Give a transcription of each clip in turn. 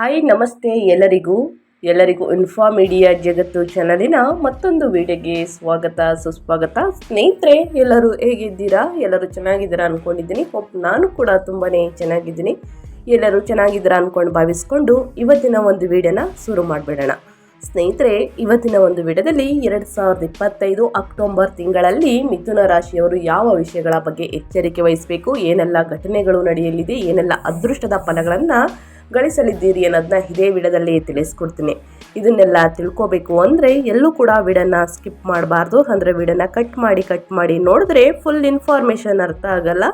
Hi, ನಮಸ್ತೆ ಎಲ್ಲರಿಗೂ. ಎಲ್ಲರಿಗೂ ಇನ್ಫಾ ಮೀಡಿಯಾ ಜಗತ್ತು ಚಾನಲಿನ ಮತ್ತೊಂದು ವಿಡಿಯೋಗೆ ಸ್ವಾಗತ, ಸುಸ್ವಾಗತ. ಸ್ನೇಹಿತರೆ, ಎಲ್ಲರೂ ಹೇಗಿದ್ದೀರಾ? ಎಲ್ಲರೂ ಚೆನ್ನಾಗಿದ್ದೀರಾ ಅಂದ್ಕೊಂಡಿದ್ದೀನಿ ಹೋಪ್ ನಾನು ಕೂಡ ತುಂಬಾ ಚೆನ್ನಾಗಿದ್ದೀನಿ. ಎಲ್ಲರೂ ಚೆನ್ನಾಗಿದ್ದೀರಾ ಅಂದ್ಕೊಂಡು ಭಾವಿಸ್ಕೊಂಡು ಇವತ್ತಿನ ಒಂದು ವಿಡಿಯೋನ ಶುರು ಮಾಡಿಬಿಡೋಣ. ಸ್ನೇಹಿತರೆ, ಇವತ್ತಿನ ಒಂದು ವಿಡಿಯೋದಲ್ಲಿ ಎರಡು ಸಾವಿರದ ಇಪ್ಪತ್ತೈದು ಅಕ್ಟೋಬರ್ ತಿಂಗಳಲ್ಲಿ ಮಿಥುನ ರಾಶಿಯವರು ಯಾವ ವಿಷಯಗಳ ಬಗ್ಗೆ ಎಚ್ಚರಿಕೆ ವಹಿಸಬೇಕು, ಏನೆಲ್ಲ ಘಟನೆಗಳು ನಡೆಯಲಿದೆ, ಏನೆಲ್ಲ ಅದೃಷ್ಟದ ಫಲಗಳನ್ನು ಗಳಿಸಲಿದ್ದೀರಿ ಅನ್ನೋದನ್ನ ಇದೇ ವಿಡದಲ್ಲಿ ತಿಳಿಸ್ಕೊಡ್ತೀನಿ. ಇದನ್ನೆಲ್ಲ ತಿಳ್ಕೊಬೇಕು ಅಂದರೆ ಎಲ್ಲೂ ಕೂಡ ವಿಡನ್ನ ಸ್ಕಿಪ್ ಮಾಡಬಾರ್ದು. ಅಂದರೆ ವಿಡನ್ನ ಕಟ್ ಮಾಡಿ ಕಟ್ ಮಾಡಿ ನೋಡಿದ್ರೆ ಫುಲ್ ಇನ್ಫಾರ್ಮೇಷನ್ ಅರ್ಥ ಆಗಲ್ಲ.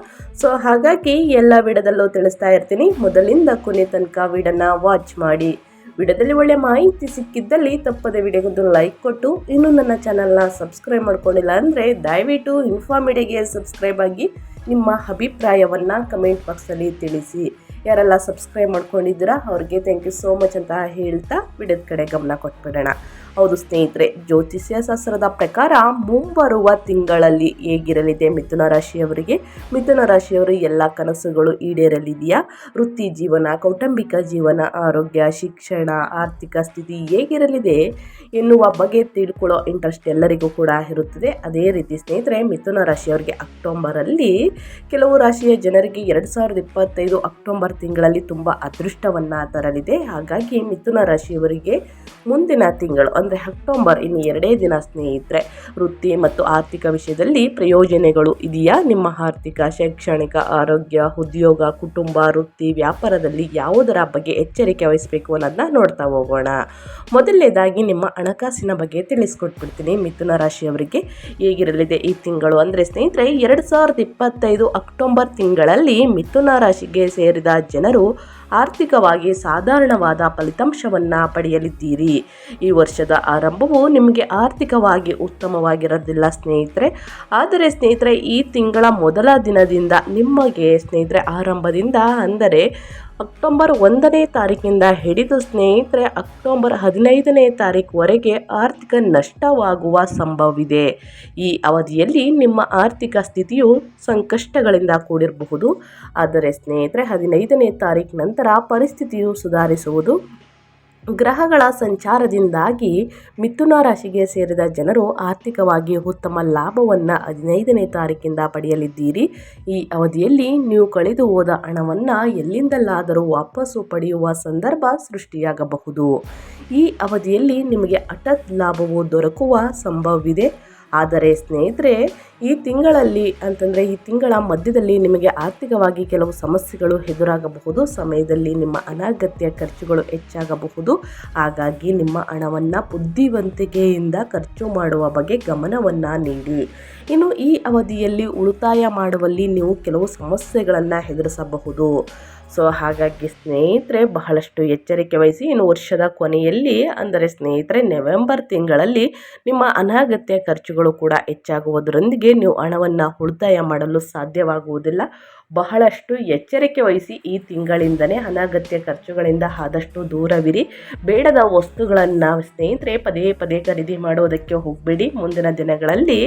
ಸೊ ಹಾಗಾಗಿ ಎಲ್ಲ ವಿಡದಲ್ಲೂ ತಿಳಿಸ್ತಾ ಇರ್ತೀನಿ. ಮೊದಲಿಂದ ಕೊನೆ ತನಕ ವಿಡನ್ನ ವಾಚ್ ಮಾಡಿ. ವಿಡಿಯೋದಲ್ಲಿ ಒಳ್ಳೆ ಮಾಹಿತಿ ಸಿಕ್ಕಿದ್ದಲ್ಲಿ ತಪ್ಪದೆ ವಿಡಿಯೋಗೊಂದು ಲೈಕ್ ಕೊಟ್ಟು. ಇನ್ನೂ ನನ್ನ ಚಾನಲ್ನ ಸಬ್ಸ್ಕ್ರೈಬ್ ಮಾಡ್ಕೊಂಡಿಲ್ಲ ಅಂದರೆ ದಯವಿಟ್ಟು ಇನ್ಫಾರ್ಮಿಡಿಗೆ ಸಬ್ಸ್ಕ್ರೈಬ್ ಆಗಿ ನಿಮ್ಮ ಅಭಿಪ್ರಾಯವನ್ನು ಕಮೆಂಟ್ ಬಾಕ್ಸಲ್ಲಿ ತಿಳಿಸಿ. ಯಾರೆಲ್ಲ ಸಬ್ಸ್ಕ್ರೈಬ್ ಮಾಡ್ಕೊಂಡಿದ್ದೀರಾ ಅವ್ರಿಗೆ ಥ್ಯಾಂಕ್ ಯು ಸೋ ಮಚ್ ಅಂತ ಹೇಳ್ತಾ ವಿಡಿಯೋದ ಕಡೆ ಗಮನ ಕೊಟ್ಬಿಡೋಣ. ಹೌದು ಸ್ನೇಹಿತರೆ, ಜ್ಯೋತಿಷ್ಯ ಶಾಸ್ತ್ರದ ಪ್ರಕಾರ ಮುಂಬರುವ ತಿಂಗಳಲ್ಲಿ ಹೇಗಿರಲಿದೆ ಮಿಥುನ ರಾಶಿಯವರಿಗೆ? ಮಿಥುನ ರಾಶಿಯವರು ಎಲ್ಲ ಕನಸುಗಳು ಈಡೇರಲಿದೆಯಾ? ವೃತ್ತಿ ಜೀವನ, ಕೌಟುಂಬಿಕ ಜೀವನ, ಆರೋಗ್ಯ, ಶಿಕ್ಷಣ, ಆರ್ಥಿಕ ಸ್ಥಿತಿ ಹೇಗಿರಲಿದೆ ಎನ್ನುವ ಬಗ್ಗೆ ತಿಳ್ಕೊಳ್ಳೋ ಇಂಟ್ರೆಸ್ಟ್ ಎಲ್ಲರಿಗೂ ಕೂಡ ಇರುತ್ತದೆ. ಅದೇ ರೀತಿ ಸ್ನೇಹಿತರೆ, ಮಿಥುನ ರಾಶಿಯವರಿಗೆ ಅಕ್ಟೋಬರಲ್ಲಿ ಕೆಲವು ರಾಶಿಯ ಜನರಿಗೆ ಎರಡು ಸಾವಿರದ ಇಪ್ಪತ್ತೈದು ಅಕ್ಟೋಬರ್ ತಿಂಗಳಲ್ಲಿ ತುಂಬ ಅದೃಷ್ಟವನ್ನು ತರಲಿದೆ. ಹಾಗಾಗಿ ಮಿಥುನ ರಾಶಿಯವರಿಗೆ ಮುಂದಿನ ತಿಂಗಳು ಅಂದರೆ ಅಕ್ಟೋಬರ್ ಇನ್ನು ಎರಡೇ ದಿನ ಸ್ನೇಹಿತರೆ, ವೃತ್ತಿ ಮತ್ತು ಆರ್ಥಿಕ ವಿಷಯದಲ್ಲಿ ಪ್ರಯೋಜನಗಳು ಇದೆಯಾ? ನಿಮ್ಮ ಆರ್ಥಿಕ, ಶೈಕ್ಷಣಿಕ, ಆರೋಗ್ಯ, ಉದ್ಯೋಗ, ಕುಟುಂಬ, ವೃತ್ತಿ, ವ್ಯಾಪಾರದಲ್ಲಿ ಯಾವುದರ ಬಗ್ಗೆ ಎಚ್ಚರಿಕೆ ವಹಿಸಬೇಕು ಅನ್ನೋದನ್ನ ನೋಡ್ತಾ ಹೋಗೋಣ. ಮೊದಲನೇದಾಗಿ ನಿಮ್ಮ ಹಣಕಾಸಿನ ಬಗ್ಗೆ ತಿಳಿಸ್ಕೊಟ್ಬಿಡ್ತೀನಿ. ಮಿಥುನ ರಾಶಿಯವರಿಗೆ ಹೇಗಿರಲಿದೆ ಈ ತಿಂಗಳು? ಅಂದರೆ ಸ್ನೇಹಿತರೆ, ಎರಡು ಸಾವಿರದ ಇಪ್ಪತ್ತೈದು ಅಕ್ಟೋಬರ್ ತಿಂಗಳಲ್ಲಿ ಮಿಥುನ ರಾಶಿಗೆ ಸೇರಿದ ಜನರು ಆರ್ಥಿಕವಾಗಿ ಸಾಧಾರಣವಾದ ಫಲಿತಾಂಶವನ್ನು ಪಡೆಯಲಿದ್ದೀರಿ. ಈ ವರ್ಷದ ಆರಂಭವು ನಿಮಗೆ ಆರ್ಥಿಕವಾಗಿ ಉತ್ತಮವಾಗಿರೋದಿಲ್ಲ ಸ್ನೇಹಿತರೆ. ಆದರೆ ಸ್ನೇಹಿತರೆ, ಈ ತಿಂಗಳ ಮೊದಲ ದಿನದಿಂದ ನಿಮಗೆ ಸ್ನೇಹಿತರೆ ಆರಂಭದಿಂದ ಅಂದರೆ ಅಕ್ಟೋಬರ್ ಒಂದನೇ ತಾರೀಕಿನಿಂದ ಹಿಡಿದು ಸ್ನೇಹಿತರೆ, ಅಕ್ಟೋಬರ್ ಹದಿನೈದನೇ ತಾರೀಕುವರೆಗೆ ಆರ್ಥಿಕ ನಷ್ಟವಾಗುವ ಸಂಭವವಿದೆ. ಈ ಅವಧಿಯಲ್ಲಿ ನಿಮ್ಮ ಆರ್ಥಿಕ ಸ್ಥಿತಿಯು ಸಂಕಷ್ಟಗಳಿಂದ ಕೂಡಿರಬಹುದು. ಆದರೆ ಸ್ನೇಹಿತರೆ, ಹದಿನೈದನೇ ತಾರೀಕು ನಂತರ ಪರಿಸ್ಥಿತಿಯು ಸುಧಾರಿಸುವುದು ಗ್ರಹಗಳ ಸಂಚಾರದಿಂದಾಗಿ ಮಿಥುನ ರಾಶಿಗೆ ಸೇರಿದ ಜನರು ಆರ್ಥಿಕವಾಗಿ ಉತ್ತಮ ಲಾಭವನ್ನು ಹದಿನೈದನೇ ತಾರೀಕಿಂದ ಪಡೆಯಲಿದ್ದೀರಿ. ಈ ಅವಧಿಯಲ್ಲಿ ನೀವು ಕಳೆದು ಹೋದ ಹಣವನ್ನು ಎಲ್ಲಿಂದಲಾದರೂ ವಾಪಸ್ಸು ಪಡೆಯುವ ಸಂದರ್ಭ ಸೃಷ್ಟಿಯಾಗಬಹುದು. ಈ ಅವಧಿಯಲ್ಲಿ ನಿಮಗೆ ಹಠತ್ ಲಾಭವು ದೊರಕುವ ಸಂಭವವಿದೆ. ಆದರೆ ಸ್ನೇಹಿತರೆ ಈ ತಿಂಗಳಲ್ಲಿ ಅಂತಂದರೆ ಈ ತಿಂಗಳ ಮಧ್ಯದಲ್ಲಿ ನಿಮಗೆ ಆರ್ಥಿಕವಾಗಿ ಕೆಲವು ಸಮಸ್ಯೆಗಳು ಎದುರಾಗಬಹುದು. ಸಮಯದಲ್ಲಿ ನಿಮ್ಮ ಅನಗತ್ಯ ಖರ್ಚುಗಳು ಹೆಚ್ಚಾಗಬಹುದು. ಹಾಗಾಗಿ ನಿಮ್ಮ ಹಣವನ್ನು ಬುದ್ಧಿವಂತಿಕೆಯಿಂದ ಖರ್ಚು ಮಾಡುವ ಬಗ್ಗೆ ಗಮನವನ್ನು ನೀಡಿ. ಇನ್ನು ಈ ಅವಧಿಯಲ್ಲಿ ಉಳಿತಾಯ ಮಾಡುವಲ್ಲಿ ನೀವು ಕೆಲವು ಸಮಸ್ಯೆಗಳನ್ನು ಎದುರಿಸಬಹುದು. ಸೊ, ಹಾಗಾಗಿ ಸ್ನೇಹಿತರೆ, ಬಹಳಷ್ಟು ಎಚ್ಚರಿಕೆ ವಹಿಸಿ ಇನ್ನು ವರ್ಷದ ಕೊನೆಯಲ್ಲಿ, ಅಂದರೆ ಸ್ನೇಹಿತರೆ, ನವೆಂಬರ್ ತಿಂಗಳಲ್ಲಿ ನಿಮ್ಮ ಅನಗತ್ಯ ಖರ್ಚುಗಳು ಕೂಡ ಹೆಚ್ಚಾಗುವುದರೊಂದಿಗೆ ನೀವು ಹಣವನ್ನು ಉಳಿತಾಯ ಮಾಡಲು ಸಾಧ್ಯವಾಗುವುದಿಲ್ಲ. ಬಹಳಷ್ಟು ಎಚ್ಚರಿಕೆ ವಹಿಸಿ ಈ ತಿಂಗಳಿಂದನೇ ಅನಗತ್ಯ ಖರ್ಚುಗಳಿಂದ ಆದಷ್ಟು ದೂರವಿರಿ. ಬೇಡದ ವಸ್ತುಗಳನ್ನು ಸ್ನೇಹಿತರೆ ಪದೇ ಪದೇ ಖರೀದಿ ಮಾಡುವುದಕ್ಕೆ ಹೋಗಬೇಡಿ. ಮುಂದಿನ ದಿನಗಳಲ್ಲಿ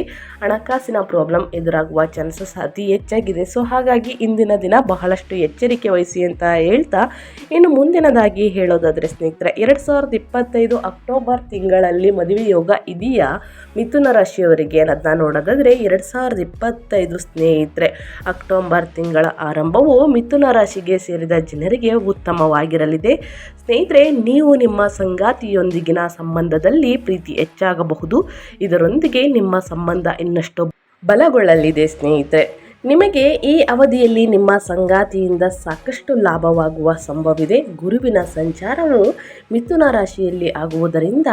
ಹಣಕಾಸಿನ ಪ್ರಾಬ್ಲಮ್ ಎದುರಾಗುವ ಚಾನ್ಸಸ್ ಅತಿ ಹೆಚ್ಚಾಗಿದೆ. ಸೊ ಹಾಗಾಗಿ ಇಂದಿನ ದಿನ ಬಹಳಷ್ಟು ಎಚ್ಚರಿಕೆ ವಹಿಸಿ ಅಂತ ಹೇಳ್ತಾ ಇನ್ನು ಮುಂದಿನದಾಗಿ ಹೇಳೋದಾದರೆ ಸ್ನೇಹಿತರೆ, ಎರಡು ಸಾವಿರದ ಇಪ್ಪತ್ತೈದು ಅಕ್ಟೋಬರ್ ತಿಂಗಳಲ್ಲಿ ಮದುವೆ ಯೋಗ ಇದೆಯಾ? ಮಿಥುನ ರಾಶಿಯವರಿಗೆ ಅನ್ನೋದನ್ನ ನೋಡೋದಾದರೆ ಎರಡು ಸಾವಿರದ ಇಪ್ಪತ್ತೈದು ಸ್ನೇಹಿತರೆ, ಅಕ್ಟೋಬರ್ ತಿಂಗಳ ಆರಂಭವು ಮಿಥುನ ರಾಶಿಗೆ ಸೇರಿದ ಜನರಿಗೆ ಉತ್ತಮವಾಗಿರಲಿದೆ. ಸ್ನೇಹಿತರೆ, ನೀವು ನಿಮ್ಮ ಸಂಗಾತಿಯೊಂದಿಗಿನ ಸಂಬಂಧದಲ್ಲಿ ಪ್ರೀತಿ ಹೆಚ್ಚಾಗಬಹುದು. ಇದರೊಂದಿಗೆ ನಿಮ್ಮ ಸಂಬಂಧ ಇನ್ನಷ್ಟು ಬಲಗೊಳ್ಳಲಿದೆ ಸ್ನೇಹಿತರೆ. ನಿಮಗೆ ಈ ಅವಧಿಯಲ್ಲಿ ನಿಮ್ಮ ಸಂಗಾತಿಯಿಂದ ಸಾಕಷ್ಟು ಲಾಭವಾಗುವ ಸಂಭವವಿದೆ. ಗುರುವಿನ ಸಂಚಾರವು ಮಿಥುನ ರಾಶಿಯಲ್ಲಿ ಆಗುವುದರಿಂದ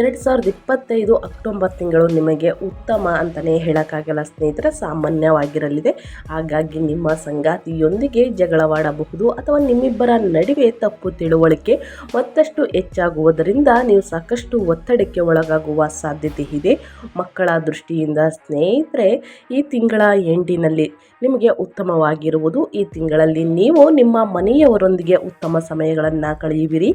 ಎರಡು ಸಾವಿರದ ಇಪ್ಪತ್ತೈದು ಅಕ್ಟೋಬರ್ ತಿಂಗಳು ನಿಮಗೆ ಉತ್ತಮ ಅಂತಲೇ ಹೇಳೋಕ್ಕಾಗಲ್ಲ ಸ್ನೇಹಿತರೆ, ಸಾಮಾನ್ಯವಾಗಿರಲಿದೆ. ಹಾಗಾಗಿ ನಿಮ್ಮ ಸಂಗಾತಿಯೊಂದಿಗೆ ಜಗಳವಾಡಬಹುದು ಅಥವಾ ನಿಮ್ಮಿಬ್ಬರ ನಡುವೆ ತಪ್ಪು ತಿಳುವಳಿಕೆ ಮತ್ತಷ್ಟು ಹೆಚ್ಚಾಗುವುದರಿಂದ ನೀವು ಸಾಕಷ್ಟು ಒತ್ತಡಕ್ಕೆ ಒಳಗಾಗುವ ಸಾಧ್ಯತೆ ಇದೆ. ಮಕ್ಕಳ ದೃಷ್ಟಿಯಿಂದ ಸ್ನೇಹಿತರೆ, ಈ ತಿಂಗಳ ನಿಮಗೆ ಉತ್ತಮವಾಗಿರುವುದು ಈ ತಿಂಗಳಲ್ಲಿ. ನೀವು ನಿಮ್ಮ ಮನೆಯವರೊಂದಿಗೆ ಉತ್ತಮ ಸಮಯಗಳನ್ನು ಕಳೆಯುವಿರಿ.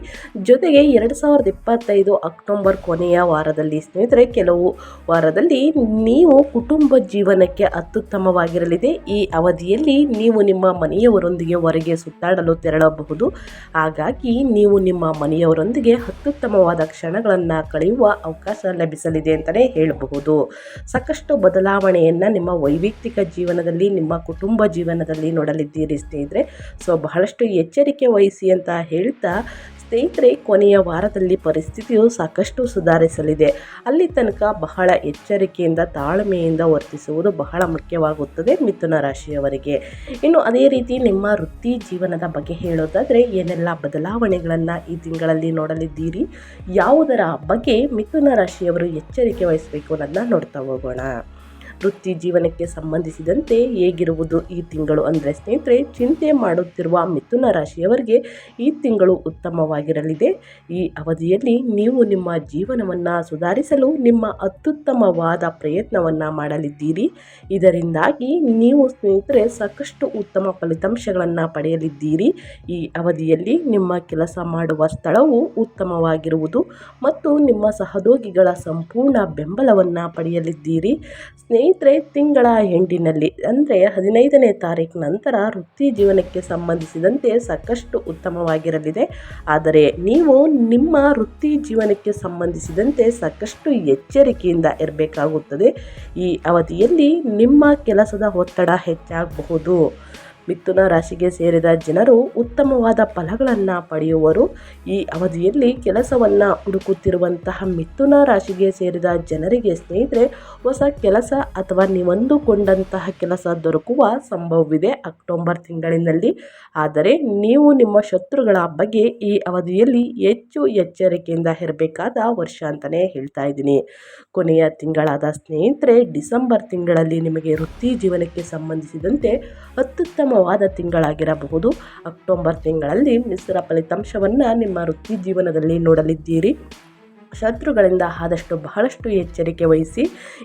ಜೊತೆಗೆ ಎರಡು ಸಾವಿರದ ಇಪ್ಪತ್ತೈದು ಅಕ್ಟೋಬರ್ ಕೊನೆಯ ವಾರದಲ್ಲಿ ಸ್ನೇಹಿತರೆ, ಕೆಲವು ವಾರದಲ್ಲಿ ನೀವು ಕುಟುಂಬ ಜೀವನಕ್ಕೆ ಅತ್ಯುತ್ತಮವಾಗಿರಲಿದೆ. ಈ ಅವಧಿಯಲ್ಲಿ ನೀವು ನಿಮ್ಮ ಮನೆಯವರೊಂದಿಗೆ ಹೊರಗೆ ಸುತ್ತಾಡಲು ತೆರಳಬಹುದು. ಹಾಗಾಗಿ ನೀವು ನಿಮ್ಮ ಮನೆಯವರೊಂದಿಗೆ ಅತ್ಯುತ್ತಮವಾದ ಕ್ಷಣಗಳನ್ನು ಕಳೆಯುವ ಅವಕಾಶ ಲಭಿಸಲಿದೆ ಅಂತಲೇ ಹೇಳಬಹುದು. ಸಾಕಷ್ಟು ಬದಲಾವಣೆಯನ್ನು ನಿಮ್ಮ ವೈಯಕ್ತಿಕ ಜೀವನದಲ್ಲಿ, ನಿಮ್ಮ ಕುಟುಂಬ ಜೀವನದಲ್ಲಿ ನೋಡಲಿದ್ದೀರಿ ಸ್ನೇಹಿತರೆ. ಸೊ, ಬಹಳಷ್ಟು ಎಚ್ಚರಿಕೆ ವಹಿಸಿ ಅಂತ ಹೇಳ್ತಾ, ಸ್ನೇಹಿತರೆ, ಕೊನೆಯ ವಾರದಲ್ಲಿ ಪರಿಸ್ಥಿತಿಯು ಸಾಕಷ್ಟು ಸುಧಾರಿಸಲಿದೆ. ಅಲ್ಲಿ ತನಕ ಬಹಳ ಎಚ್ಚರಿಕೆಯಿಂದ, ತಾಳ್ಮೆಯಿಂದ ವರ್ತಿಸುವುದು ಬಹಳ ಮುಖ್ಯವಾಗುತ್ತದೆ ಮಿಥುನ ರಾಶಿಯವರಿಗೆ. ಇನ್ನು ಅದೇ ರೀತಿ ನಿಮ್ಮ ವೃತ್ತಿ ಜೀವನದ ಬಗ್ಗೆ ಹೇಳೋದಾದರೆ, ಏನೆಲ್ಲ ಬದಲಾವಣೆಗಳನ್ನು ಈ ತಿಂಗಳಲ್ಲಿ ನೋಡಲಿದ್ದೀರಿ? ಯಾವುದರ ಬಗ್ಗೆ ಮಿಥುನ ರಾಶಿಯವರು ಎಚ್ಚರಿಕೆ ವಹಿಸಬೇಕು ಅನ್ನೋದನ್ನ ನೋಡ್ತಾ ಹೋಗೋಣ. ವೃತ್ತಿ ಜೀವನಕ್ಕೆ ಸಂಬಂಧಿಸಿದಂತೆ ಹೇಗಿರುವುದು ಈ ತಿಂಗಳು ಅಂದರೆ ಸ್ನೇಹಿತರೆ, ಚಿಂತೆ ಮಾಡುತ್ತಿರುವ ಮಿಥುನ ರಾಶಿಯವರಿಗೆ ಈ ತಿಂಗಳು ಉತ್ತಮವಾಗಿರಲಿದೆ. ಈ ಅವಧಿಯಲ್ಲಿ ನೀವು ನಿಮ್ಮ ಜೀವನವನ್ನು ಸುಧಾರಿಸಲು ನಿಮ್ಮ ಅತ್ಯುತ್ತಮವಾದ ಪ್ರಯತ್ನವನ್ನು ಮಾಡಲಿದ್ದೀರಿ. ಇದರಿಂದಾಗಿ ನೀವು ಸ್ನೇಹಿತರೆ ಸಾಕಷ್ಟು ಉತ್ತಮ ಫಲಿತಾಂಶಗಳನ್ನು ಪಡೆಯಲಿದ್ದೀರಿ. ಈ ಅವಧಿಯಲ್ಲಿ ನಿಮ್ಮ ಕೆಲಸ ಮಾಡುವ ಸ್ಥಳವು ಉತ್ತಮವಾಗಿರುವುದು ಮತ್ತು ನಿಮ್ಮ ಸಹೋದ್ಯೋಗಿಗಳ ಸಂಪೂರ್ಣ ಬೆಂಬಲವನ್ನು ಪಡೆಯಲಿದ್ದೀರಿ. ಸ್ನೇಹಿತರೆ ತಿಂಗಳ ಎಂಡಿನಲ್ಲಿ, ಅಂದರೆ ಹದಿನೈದನೇ ತಾರೀಕು ನಂತರ ವೃತ್ತಿ ಜೀವನಕ್ಕೆ ಸಂಬಂಧಿಸಿದಂತೆ ಸಾಕಷ್ಟು ಉತ್ತಮವಾಗಿರಲಿದೆ. ಆದರೆ ನೀವು ನಿಮ್ಮ ವೃತ್ತಿ ಜೀವನಕ್ಕೆ ಸಂಬಂಧಿಸಿದಂತೆ ಸಾಕಷ್ಟು ಎಚ್ಚರಿಕೆಯಿಂದ ಇರಬೇಕಾಗುತ್ತದೆ. ಈ ಅವಧಿಯಲ್ಲಿ ನಿಮ್ಮ ಕೆಲಸದ ಒತ್ತಡ ಹೆಚ್ಚಾಗಬಹುದು. ಮಿಥುನ ರಾಶಿಗೆ ಸೇರಿದ ಜನರು ಉತ್ತಮವಾದ ಫಲಗಳನ್ನು ಪಡೆಯುವರು. ಈ ಅವಧಿಯಲ್ಲಿ ಕೆಲಸವನ್ನು ಹುಡುಕುತ್ತಿರುವಂತಹ ಮಿಥುನ ರಾಶಿಗೆ ಸೇರಿದ ಜನರಿಗೆ ಸ್ನೇಹಿತರೆ, ಹೊಸ ಕೆಲಸ ಅಥವಾ ನೀವಂದುಕೊಂಡಂತಹ ಕೆಲಸ ದೊರಕುವ ಸಂಭವವಿದೆ ಅಕ್ಟೋಬರ್ ತಿಂಗಳಿನಲ್ಲಿ. ಆದರೆ ನೀವು ನಿಮ್ಮ ಶತ್ರುಗಳ ಬಗ್ಗೆ ಈ ಅವಧಿಯಲ್ಲಿ ಹೆಚ್ಚು ಎಚ್ಚರಿಕೆಯಿಂದ ಇರಬೇಕಾದ ವರ್ಷ ಅಂತಲೇ ಹೇಳ್ತಾ ಇದ್ದೀನಿ. ಕೊನೆಯ ತಿಂಗಳಾದ ಸ್ನೇಹಿತರೆ, ಡಿಸೆಂಬರ್ ತಿಂಗಳಲ್ಲಿ ನಿಮಗೆ ವೃತ್ತಿ ಜೀವನಕ್ಕೆ ಸಂಬಂಧಿಸಿದಂತೆ ಅತ್ಯುತ್ತಮವಾದ ತಿಂಗಳಾಗಿರಬಹುದು. ಅಕ್ಟೋಬರ್ ತಿಂಗಳಲ್ಲಿ ಮಿಶ್ರ ಫಲಿತಾಂಶವನ್ನು ನಿಮ್ಮ ವೃತ್ತಿ ಜೀವನದಲ್ಲಿ ನೋಡಲಿದ್ದೀರಿ. ಶತ್ರುಗಳಿಂದ ಆದಷ್ಟು ಬಹಳಷ್ಟು ಎಚ್ಚರಿಕೆ ವಹಿಸಿ,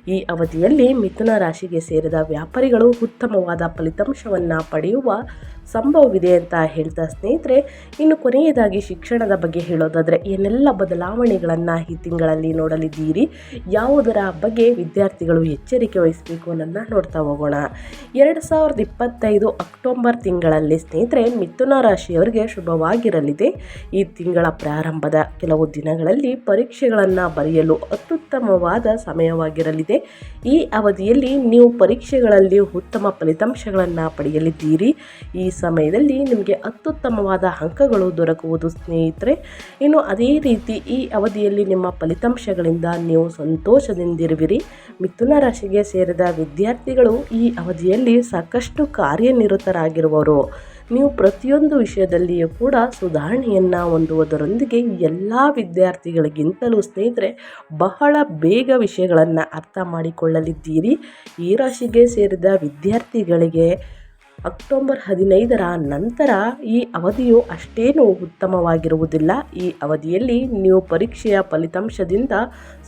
ಈ ಅವಧಿಯಲ್ಲಿ ಮಿಥುನ ರಾಶಿಗೆ ಸೇರಿದ ವ್ಯಾಪಾರಿಗಳು ಉತ್ತಮವಾದ ಫಲಿತಾಂಶವನ್ನು ಪಡೆಯುವ ಸಂಭವವಿದೆ ಅಂತ ಹೇಳ್ತಾ ಸ್ನೇಹಿತರೆ, ಇನ್ನು ಕೊನೆಯದಾಗಿ ಶಿಕ್ಷಣದ ಬಗ್ಗೆ ಹೇಳೋದಾದರೆ, ಏನೆಲ್ಲ ಬದಲಾವಣೆಗಳನ್ನು ಈ ತಿಂಗಳಲ್ಲಿ ನೋಡಲಿದ್ದೀರಿ? ಯಾವುದರ ಬಗ್ಗೆ ವಿದ್ಯಾರ್ಥಿಗಳು ಎಚ್ಚರಿಕೆ ವಹಿಸಬೇಕು ಅನ್ನೋದನ್ನ ನೋಡ್ತಾ ಹೋಗೋಣ. ಎರಡು ಸಾವಿರದ ಇಪ್ಪತ್ತೈದು ಅಕ್ಟೋಬರ್ ತಿಂಗಳಲ್ಲಿ ಸ್ನೇಹಿತರೆ, ಮಿಥುನ ರಾಶಿಯವರಿಗೆ ಶುಭವಾಗಿರಲಿದೆ. ಈ ತಿಂಗಳ ಪ್ರಾರಂಭದ ಕೆಲವು ದಿನಗಳಲ್ಲಿ ಪರೀಕ್ಷೆಗಳನ್ನು ಬರೆಯಲು ಅತ್ಯುತ್ತಮವಾದ ಸಮಯವಾಗಿರಲಿದೆ. ಈ ಅವಧಿಯಲ್ಲಿ ನೀವು ಪರೀಕ್ಷೆಗಳಲ್ಲಿ ಉತ್ತಮ ಫಲಿತಾಂಶಗಳನ್ನು ಪಡೆಯಲಿದ್ದೀರಿ. ಈ ಸಮಯದಲ್ಲಿ ನಿಮಗೆ ಅತ್ಯುತ್ತಮವಾದ ಅಂಕಗಳು ದೊರಕುವುದು ಸ್ನೇಹಿತರೆ. ಇನ್ನು ಅದೇ ರೀತಿ ಈ ಅವಧಿಯಲ್ಲಿ ನಿಮ್ಮ ಫಲಿತಾಂಶಗಳಿಂದ ನೀವು ಸಂತೋಷದಿಂದಿರುವಿರಿ. ಮಿಥುನ ರಾಶಿಗೆ ಸೇರಿದ ವಿದ್ಯಾರ್ಥಿಗಳು ಈ ಅವಧಿಯಲ್ಲಿ ಸಾಕಷ್ಟು ಕಾರ್ಯನಿರತರಾಗಿರುವರು. ನೀವು ಪ್ರತಿಯೊಂದು ವಿಷಯದಲ್ಲಿಯೂ ಕೂಡ ಸುಧಾರಣೆಯನ್ನು ಹೊಂದುವುದರೊಂದಿಗೆ ಎಲ್ಲ ವಿದ್ಯಾರ್ಥಿಗಳಿಗಿಂತಲೂ ಸ್ನೇಹಿತರೆ ಬಹಳ ಬೇಗ ವಿಷಯಗಳನ್ನು ಅರ್ಥ ಮಾಡಿಕೊಳ್ಳಲಿದ್ದೀರಿ. ಈ ರಾಶಿಗೆ ಸೇರಿದ ವಿದ್ಯಾರ್ಥಿಗಳಿಗೆ ಅಕ್ಟೋಬರ್ ಹದಿನೈದರ ನಂತರ ಈ ಅವಧಿಯು ಅಷ್ಟೇನೂ ಉತ್ತಮವಾಗಿರುವುದಿಲ್ಲ. ಈ ಅವಧಿಯಲ್ಲಿ ನೀವು ಪರೀಕ್ಷೆಯ ಫಲಿತಾಂಶದಿಂದ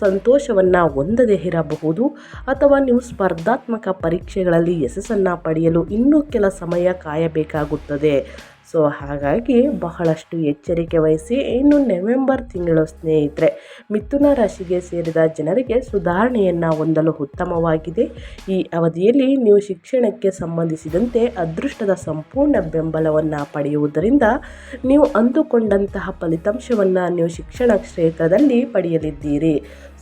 ಸಂತೋಷವನ್ನು ಹೊಂದದೇ ಇರಬಹುದು ಅಥವಾ ನೀವು ಸ್ಪರ್ಧಾತ್ಮಕ ಪರೀಕ್ಷೆಗಳಲ್ಲಿ ಯಶಸ್ಸನ್ನು ಪಡೆಯಲು ಇನ್ನೂ ಕೆಲ ಸಮಯ ಕಾಯಬೇಕಾಗುತ್ತದೆ. ಸೊ ಹಾಗಾಗಿ ಬಹಳಷ್ಟು ಎಚ್ಚರಿಕೆ ವಹಿಸಿ ಇನ್ನು ನವೆಂಬರ್ ತಿಂಗಳು ಸ್ನೇಹಿತರೆ, ಮಿಥುನ ರಾಶಿಗೆ ಸೇರಿದ ಜನರಿಗೆ ಸುಧಾರಣೆಯನ್ನು ಹೊಂದಲು ಉತ್ತಮವಾಗಿದೆ. ಈ ಅವಧಿಯಲ್ಲಿ ನೀವು ಶಿಕ್ಷಣಕ್ಕೆ ಸಂಬಂಧಿಸಿದಂತೆ ಅದೃಷ್ಟದ ಸಂಪೂರ್ಣ ಬೆಂಬಲವನ್ನು ಪಡೆಯುವುದರಿಂದ ನೀವು ಅಂದುಕೊಂಡಂತಹ ಫಲಿತಾಂಶವನ್ನು ನೀವು ಶಿಕ್ಷಣ ಕ್ಷೇತ್ರದಲ್ಲಿ ಪಡೆಯಲಿದ್ದೀರಿ.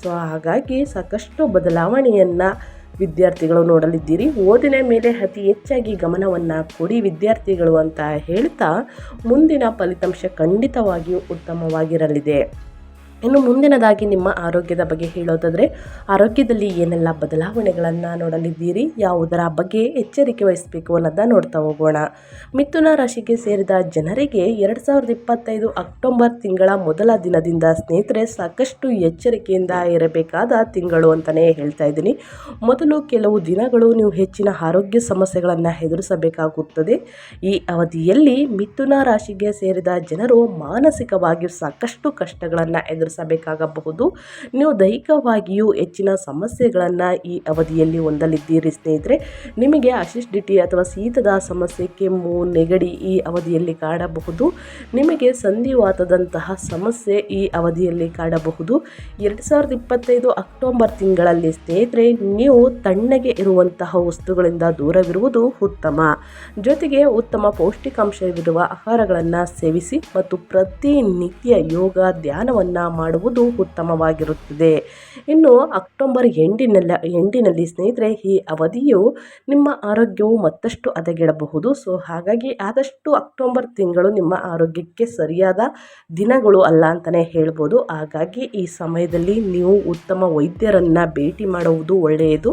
ಸೊ ಹಾಗಾಗಿ ಸಾಕಷ್ಟು ಬದಲಾವಣೆಯನ್ನು ವಿದ್ಯಾರ್ಥಿಗಳು ನೋಡಲಿದ್ದೀರಿ. ಓದಿನ ಮೇಲೆ ಅತಿ ಹೆಚ್ಚಾಗಿ ಗಮನವನ್ನು ಕೊಡಿ ವಿದ್ಯಾರ್ಥಿಗಳು ಅಂತ ಹೇಳ್ತಾ ಮುಂದಿನ ಫಲಿತಾಂಶ ಖಂಡಿತವಾಗಿಯೂ ಉತ್ತಮವಾಗಿರಲಿದೆ. ಇನ್ನು ಮುಂದಿನದಾಗಿ ನಿಮ್ಮ ಆರೋಗ್ಯದ ಬಗ್ಗೆ ಹೇಳೋದಾದರೆ, ಆರೋಗ್ಯದಲ್ಲಿ ಏನೆಲ್ಲ ಬದಲಾವಣೆಗಳನ್ನು ನೋಡಲಿದ್ದೀರಿ, ಯಾವುದರ ಬಗ್ಗೆ ಎಚ್ಚರಿಕೆ ವಹಿಸಬೇಕು ಅನ್ನೋದನ್ನ ನೋಡ್ತಾ ಹೋಗೋಣ. ಮಿಥುನ ರಾಶಿಗೆ ಸೇರಿದ ಜನರಿಗೆ ಎರಡು ಸಾವಿರದ ಇಪ್ಪತ್ತೈದು ಅಕ್ಟೋಬರ್ ತಿಂಗಳ ಮೊದಲ ದಿನದಿಂದ ಸ್ನೇಹಿತರೆ, ಸಾಕಷ್ಟು ಎಚ್ಚರಿಕೆಯಿಂದ ಇರಬೇಕಾದ ತಿಂಗಳು ಅಂತಲೇ ಹೇಳ್ತಾ ಇದ್ದೀನಿ. ಮೊದಲು ಕೆಲವು ದಿನಗಳು ನೀವು ಹೆಚ್ಚಿನ ಆರೋಗ್ಯ ಸಮಸ್ಯೆಗಳನ್ನು ಎದುರಿಸಬೇಕಾಗುತ್ತದೆ. ಈ ಅವಧಿಯಲ್ಲಿ ಮಿಥುನ ರಾಶಿಗೆ ಸೇರಿದ ಜನರು ಮಾನಸಿಕವಾಗಿ ಸಾಕಷ್ಟು ಕಷ್ಟಗಳನ್ನು ಎದುರು ಎದುರಿಸಬೇಕಾಗಬಹುದು ನೀವು ದೈಹಿಕವಾಗಿಯೂ ಹೆಚ್ಚಿನ ಸಮಸ್ಯೆಗಳನ್ನು ಈ ಅವಧಿಯಲ್ಲಿ ಹೊಂದಲಿದ್ದೀರಿ ಸ್ನೇಹಿತರೆ. ನಿಮಗೆ ಅಸಿಡಿಟಿ ಅಥವಾ ಶೀತದ ಸಮಸ್ಯೆ, ಕೆಮ್ಮು, ನೆಗಡಿ ಈ ಅವಧಿಯಲ್ಲಿ ಕಾಡಬಹುದು. ನಿಮಗೆ ಸಂಧಿವಾತದಂತಹ ಸಮಸ್ಯೆ ಈ ಅವಧಿಯಲ್ಲಿ ಕಾಡಬಹುದು. ಎರಡು ಸಾವಿರದ ಇಪ್ಪತ್ತೈದು ಅಕ್ಟೋಬರ್ ತಿಂಗಳಲ್ಲಿ ಸ್ನೇಹಿತರೆ, ನೀವು ತಣ್ಣಗೆ ಇರುವಂತಹ ವಸ್ತುಗಳಿಂದ ದೂರವಿರುವುದು ಉತ್ತಮ. ಜೊತೆಗೆ ಉತ್ತಮ ಪೌಷ್ಟಿಕಾಂಶವಿರುವ ಆಹಾರಗಳನ್ನು ಸೇವಿಸಿ ಮತ್ತು ಪ್ರತಿನಿತ್ಯ ಯೋಗ, ಧ್ಯಾನವನ್ನು ಮಾಡುವುದು ಉತ್ತಮವಾಗಿರುತ್ತದೆ. ಇನ್ನು ಅಕ್ಟೋಬರ್ ಎಂಡಿನಲ್ಲ, ಎಂಡಿನಲ್ಲಿ ಸ್ನೇಹಿತರೆ, ಈ ಅವಧಿಯು ನಿಮ್ಮ ಆರೋಗ್ಯವು ಮತ್ತಷ್ಟು ಹದಗೆಡಬಹುದು. ಸೊ, ಹಾಗಾಗಿ ಆದಷ್ಟು ಅಕ್ಟೋಬರ್ ತಿಂಗಳು ನಿಮ್ಮ ಆರೋಗ್ಯಕ್ಕೆ ಸರಿಯಾದ ದಿನಗಳು ಅಲ್ಲ ಅಂತಲೇ ಹೇಳ್ಬೋದು. ಹಾಗಾಗಿ ಈ ಸಮಯದಲ್ಲಿ ನೀವು ಉತ್ತಮ ವೈದ್ಯರನ್ನು ಭೇಟಿ ಮಾಡುವುದು ಒಳ್ಳೆಯದು.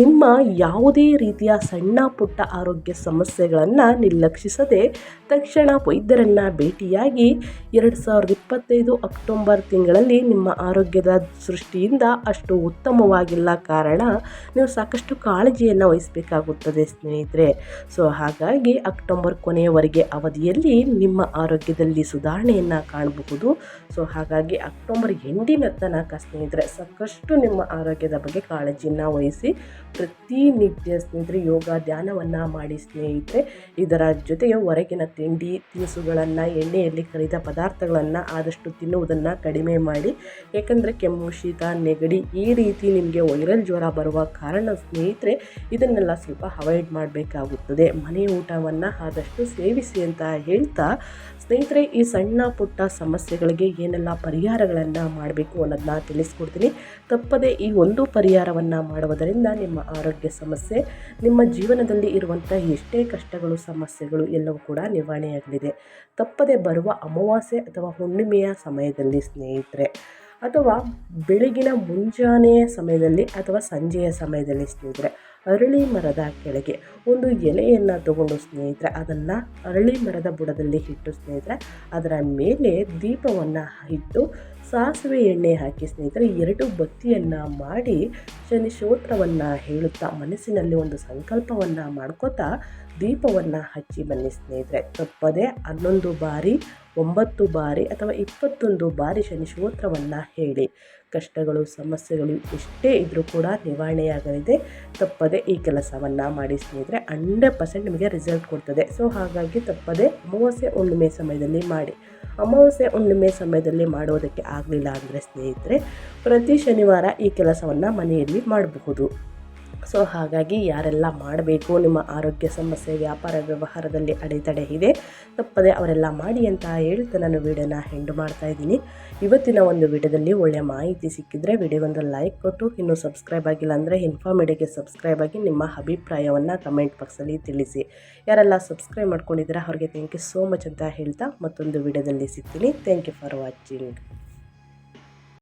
ನಿಮ್ಮ ಯಾವುದೇ ರೀತಿಯ ಸಣ್ಣ ಪುಟ್ಟ ಆರೋಗ್ಯ ಸಮಸ್ಯೆಗಳನ್ನು ನಿರ್ಲಕ್ಷಿಸದೆ ತಕ್ಷಣ ವೈದ್ಯರನ್ನು ಭೇಟಿಯಾಗಿ ಎರಡು ಸಾವಿರದ ಇಪ್ಪತ್ತೈದು ಅಕ್ಟೋಬರ್ ತಿಂಗಳಲ್ಲಿ ನಿಮ್ಮ ಆರೋಗ್ಯದ ಸೃಷ್ಟಿಯಿಂದ ಅಷ್ಟು ಉತ್ತಮವಾಗಿಲ್ಲ ಕಾರಣ ನೀವು ಸಾಕಷ್ಟು ಕಾಳಜಿಯನ್ನು ವಹಿಸಬೇಕಾಗುತ್ತದೆ, ಸ್ನೇಹಿತರೆ. ಸೊ ಹಾಗಾಗಿ ಅಕ್ಟೋಬರ್ ಕೊನೆಯವರೆಗೆ ಅವಧಿಯಲ್ಲಿ ನಿಮ್ಮ ಆರೋಗ್ಯದಲ್ಲಿ ಸುಧಾರಣೆಯನ್ನು ಕಾಣಬಹುದು. ಸೊ ಹಾಗಾಗಿ ಅಕ್ಟೋಬರ್ ಎಂಡಿನ ತನಕ, ಸ್ನೇಹಿತರೆ, ಸಾಕಷ್ಟು ನಿಮ್ಮ ಆರೋಗ್ಯದ ಬಗ್ಗೆ ಕಾಳಜಿಯನ್ನು ವಹಿಸಿ ಪ್ರತಿನಿತ್ಯ, ಸ್ನೇಹಿತರೆ, ಯೋಗ, ಧ್ಯಾನವನ್ನು ಮಾಡಿ, ಸ್ನೇಹಿತರೆ. ಇದರ ಜೊತೆಗೆ ಹೊರಗಿನ ತಿಂಡಿ ತಿನಿಸುಗಳನ್ನು, ಎಣ್ಣೆಯಲ್ಲಿ ಕರಿದ ಪದಾರ್ಥಗಳನ್ನು ಆದಷ್ಟು ತಿನ್ನುವುದನ್ನು ಕಡಿಮೆ ಮಾಡಿ. ಏಕೆಂದರೆ ಕೆಮ್ಮು, ಶೀತ, ನೆಗಡಿ ಈ ರೀತಿ ನಿಮಗೆ ವೈರಲ್ ಜ್ವರ ಬರುವ ಕಾರಣ ಸ್ನೇಹಿತರೆ, ಇದನ್ನೆಲ್ಲ ಸ್ವಲ್ಪ ಅವಾಯ್ಡ್ ಮಾಡಬೇಕಾಗುತ್ತದೆ. ಮನೆ ಊಟವನ್ನು ಆದಷ್ಟು ಸೇವಿಸಿ ಅಂತ ಹೇಳ್ತಾ ಸ್ನೇಹಿತರೆ, ಈ ಸಣ್ಣ ಪುಟ್ಟ ಸಮಸ್ಯೆಗಳಿಗೆ ಏನೆಲ್ಲ ಪರಿಹಾರಗಳನ್ನು ಮಾಡಬೇಕು ಅನ್ನೋದನ್ನ ತಿಳಿಸ್ಕೊಡ್ತೀನಿ. ತಪ್ಪದೆ ಈ ಒಂದು ಪರಿಹಾರವನ್ನು ಮಾಡುವುದರಿಂದ ನಿಮ್ಮ ಆರೋಗ್ಯ ಸಮಸ್ಯೆ, ನಿಮ್ಮ ಜೀವನದಲ್ಲಿ ಇರುವಂಥ ಎಷ್ಟೇ ಕಷ್ಟಗಳು, ಸಮಸ್ಯೆಗಳು ಎಲ್ಲವೂ ಕೂಡ ನಿವಾರಣೆಯಾಗಲಿದೆ. ತಪ್ಪದೆ ಬರುವ ಅಮಾವಾಸ್ಯೆ ಅಥವಾ ಹುಣ್ಣಿಮೆಯ ಸಮಯದಲ್ಲಿ ಸ್ನೇಹಿತರೆ, ಅಥವಾ ಬೆಳಗಿನ ಮುಂಜಾನೆಯ ಸಮಯದಲ್ಲಿ ಅಥವಾ ಸಂಜೆಯ ಸಮಯದಲ್ಲಿ ಸ್ನೇಹಿತರೆ, ಅರಳಿ ಮರದ ಕೆಳಗೆ ಒಂದು ಎಲೆಯನ್ನು ತಗೊಂಡು ಸ್ನೇಹಿತರೆ, ಅದನ್ನು ಅರಳಿ ಮರದ ಬುಡದಲ್ಲಿ ಇಟ್ಟು ಸ್ನೇಹಿತರೆ, ಅದರ ಮೇಲೆ ದೀಪವನ್ನು ಇಟ್ಟು ಸಾಸಿವೆ ಎಣ್ಣೆ ಹಾಕಿ ಸ್ನೇಹಿತರೆ, ಎರಡು ಬತ್ತಿಯನ್ನು ಮಾಡಿ ಶನಿ ಸ್ತೋತ್ರವನ್ನು ಹೇಳುತ್ತಾ ಮನಸ್ಸಿನಲ್ಲಿ ಒಂದು ಸಂಕಲ್ಪವನ್ನು ಮಾಡ್ಕೋತಾ ದೀಪವನ್ನು ಹಚ್ಚಿ ಬನ್ನಿ ಸ್ನೇಹಿತರೆ. ತಪ್ಪದೆ ಹನ್ನೊಂದು ಬಾರಿ, ಒಂಬತ್ತು ಬಾರಿ ಅಥವಾ ಇಪ್ಪತ್ತೊಂದು ಬಾರಿ ಶನಿ ಸ್ತೋತ್ರವನ್ನು ಹೇಳಿ. ಕಷ್ಟಗಳು, ಸಮಸ್ಯೆಗಳು ಎಷ್ಟೇ ಇದ್ದರೂ ಕೂಡ ನಿವಾರಣೆಯಾಗಲಿದೆ. ತಪ್ಪದೆ ಈ ಕೆಲಸವನ್ನು ಮಾಡಿ ಸ್ನೇಹಿತರೆ, ಹಂಡ್ರೆಡ್ ಪರ್ಸೆಂಟ್ ನಿಮಗೆ ರಿಸಲ್ಟ್ ಕೊಡ್ತದೆ. ಸೊ, ಹಾಗಾಗಿ ತಪ್ಪದೆ ಅಮಾವಾಸ್ಯೆ, ಹುಣ್ಣಿಮೆ ಸಮಯದಲ್ಲಿ ಮಾಡಿ. ಅಮಾವಾಸ್ಯೆ, ಹುಣ್ಣಿಮೆ ಸಮಯದಲ್ಲಿ ಮಾಡೋದಕ್ಕೆ ಆಗಲಿಲ್ಲ ಅಂದರೆ ಸ್ನೇಹಿತರೆ, ಪ್ರತಿ ಶನಿವಾರ ಈ ಕೆಲಸವನ್ನು ಮನೆಯಲ್ಲಿ ಮಾಡಬಹುದು. ಸೊ ಹಾಗಾಗಿ ಯಾರೆಲ್ಲ ಮಾಡಬೇಕು, ನಿಮ್ಮ ಆರೋಗ್ಯ ಸಮಸ್ಯೆ, ವ್ಯಾಪಾರ ವ್ಯವಹಾರದಲ್ಲಿ ಅಡೆತಡೆ ಇದೆ, ತಪ್ಪದೆ ಅವರೆಲ್ಲ ಮಾಡಿ ಅಂತ ಹೇಳ್ತಾ ನಾನು ವಿಡಿಯೋನ ಹೆಂಡು ಮಾಡ್ತಾ ಇದ್ದೀನಿ. ಇವತ್ತಿನ ಒಂದು ವಿಡಿಯೋದಲ್ಲಿ ಒಳ್ಳೆಯ ಮಾಹಿತಿ ಸಿಕ್ಕಿದರೆ ವಿಡಿಯೋಗೊಂದು ಲೈಕ್ ಕೊಟ್ಟು, ಇನ್ನೂ ಸಬ್ಸ್ಕ್ರೈಬ್ ಆಗಿಲ್ಲ ಅಂದರೆ ಇನ್ಫಾರ್ಮೇಡಿಗೆ ಸಬ್ಸ್ಕ್ರೈಬ್ ಆಗಿ ನಿಮ್ಮ ಅಭಿಪ್ರಾಯವನ್ನು ಕಮೆಂಟ್ ಬಾಕ್ಸಲ್ಲಿ ತಿಳಿಸಿ. ಯಾರೆಲ್ಲ ಸಬ್ಸ್ಕ್ರೈಬ್ ಮಾಡ್ಕೊಂಡಿದ್ದೀರಾ, ಅವ್ರಿಗೆ ಥ್ಯಾಂಕ್ ಯು ಸೋ ಮಚ್ ಅಂತ ಹೇಳ್ತಾ ಮತ್ತೊಂದು ವಿಡಿಯೋದಲ್ಲಿ ಸಿಗ್ತೀನಿ. Thank you for watching